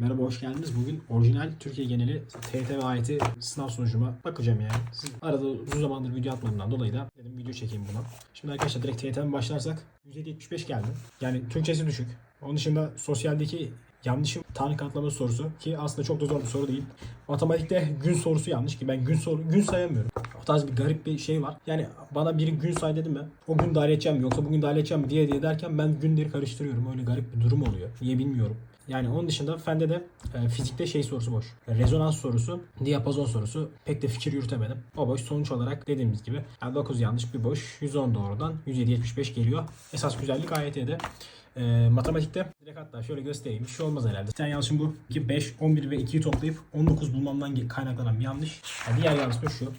Merhaba hoş geldiniz. Bugün orijinal Türkiye geneli TYT ve AYT sınav sonucuma bakacağım yani. Siz arada uzun zamandır video atmadığımdan dolayı da dedim video çekeyim buna. Şimdi arkadaşlar direkt TYT'den başlarsak 175 geldi. Yani Türkçesi düşük. Onun dışında sosyaldeki yanlışım tanrı kanıtlama sorusu ki aslında çok da zor bir soru değil. Matematikte gün sorusu yanlış ki ben gün soru gün sayamıyorum. Tarz bir garip bir şey var. Yani bana biri gün say dedi mi o gün dahil edeceğim mi yoksa bugün dahil edeceğim mi diye diye derken ben günleri karıştırıyorum. Öyle garip bir durum oluyor. Niye bilmiyorum. Yani onun dışında fende de e, fizikte şey sorusu boş. Rezonans sorusu, diyapazon sorusu pek de fikir yürütemedim. O boş. Sonuç olarak dediğimiz gibi yani 9 yanlış bir boş. 110 doğrudan 107.75 geliyor. Esas güzellik AYT'de. E, matematikte direkt hatta şöyle göstereyim. Bir şey olmaz herhalde. Bir tane yanlışım bu. 2, 5, 11 ve 2'yi toplayıp 19 bulmamdan kaynaklanan bir yanlış. Yani diğer yanlış da şu.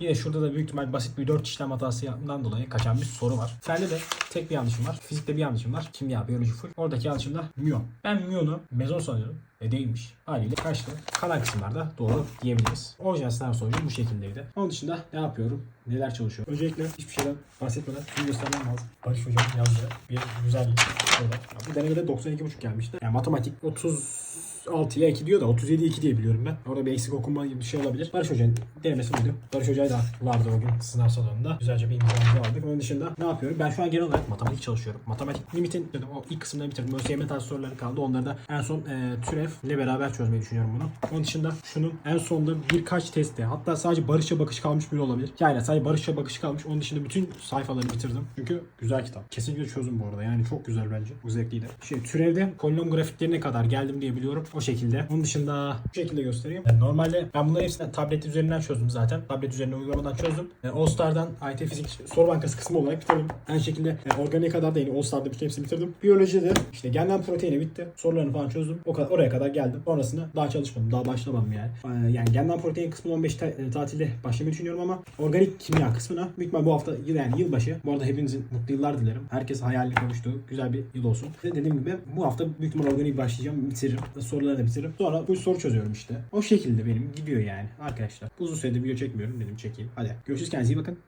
Yine şurada da büyük ihtimal basit bir 4 işlem hatasından dolayı kaçan bir soru var. Fende de tek bir yanlışım var. Fizikte bir yanlışım var. Kimya, biyoloji full. Oradaki yanlışım da müyon. Ben müyonu mezon sanıyorum. E değilmiş. Haliyle kaçtı. Kalan kısımlarda doğru diyebiliriz. Orijinal sınav sonucu bu şekildeydi. Onun dışında ne yapıyorum? Neler çalışıyorum? Öncelikle hiçbir şeyden bahsetmeden şunu göstermem lazım. Barış Hocam yazdı. Bir güzellik. Şöyle. Ya Bu denemede 92,5 gelmişti. Yani matematik 36'ya 2 diyor da 37'ye 2 diye biliyorum ben. Orada bir eksik okunma gibi bir şey olabilir. Barış Hoca'nın denemesi buydu. Barış Hoca'yı da vardı o gün sınav salonunda. Güzelce bir imzamızı aldık. Onun dışında ne yapıyorum? Ben şu an genel olarak matematik çalışıyorum. Matematik limitin o ilk kısımda bitirdim. ÖSYM tarzı soruları kaldı. Onları da en son e, türevle beraber çözmeyi düşünüyorum bunu. Onun dışında şunun en sonunda birkaç testte hatta sadece Barış'a bakış kalmış bile olabilir. Yani sadece Barış'a bakış kalmış. Onun dışında bütün sayfaları bitirdim. Çünkü güzel kitap. Kesinlikle çözüm bu arada. Yani çok güzel bence. Bu zevkliydi. Şey türevde polinom grafiklerine kadar geldim diye biliyorum. O şekilde. Onun dışında bu şekilde göstereyim. Yani normalde ben bunları hepsini tablet üzerinden çözdüm zaten. Tablet üzerinden uygulamadan çözdüm. E, All Star'dan IT Fizik soru bankası kısmı olarak bitirdim. Aynı şekilde e, organiğe kadar da yine All Star'da bütün hepsini bitirdim. Biyolojide işte genlen proteini bitti. Sorularını falan çözdüm. O kadar oraya kadar geldim. Sonrasında daha çalışmadım. Daha başlamadım yani. E, yani genlen protein kısmı 15 ta- e, tatilde başlamayı düşünüyorum ama organik kimya kısmına büyük bu hafta yıl- yani yılbaşı. Bu arada hepinizin mutlu yıllar dilerim. Herkes hayalini konuştuğu güzel bir yıl olsun. Dediğim gibi bu hafta büyük ihtimal organik başlayacağım. Bitiririm. Soruları da bitiririm. Sonra bu soru çözüyorum işte. O şekilde benim gidiyor yani arkadaşlar. Uzun süredir video çekmiyorum dedim çekeyim. Hadi görüşürüz kendinize iyi bakın.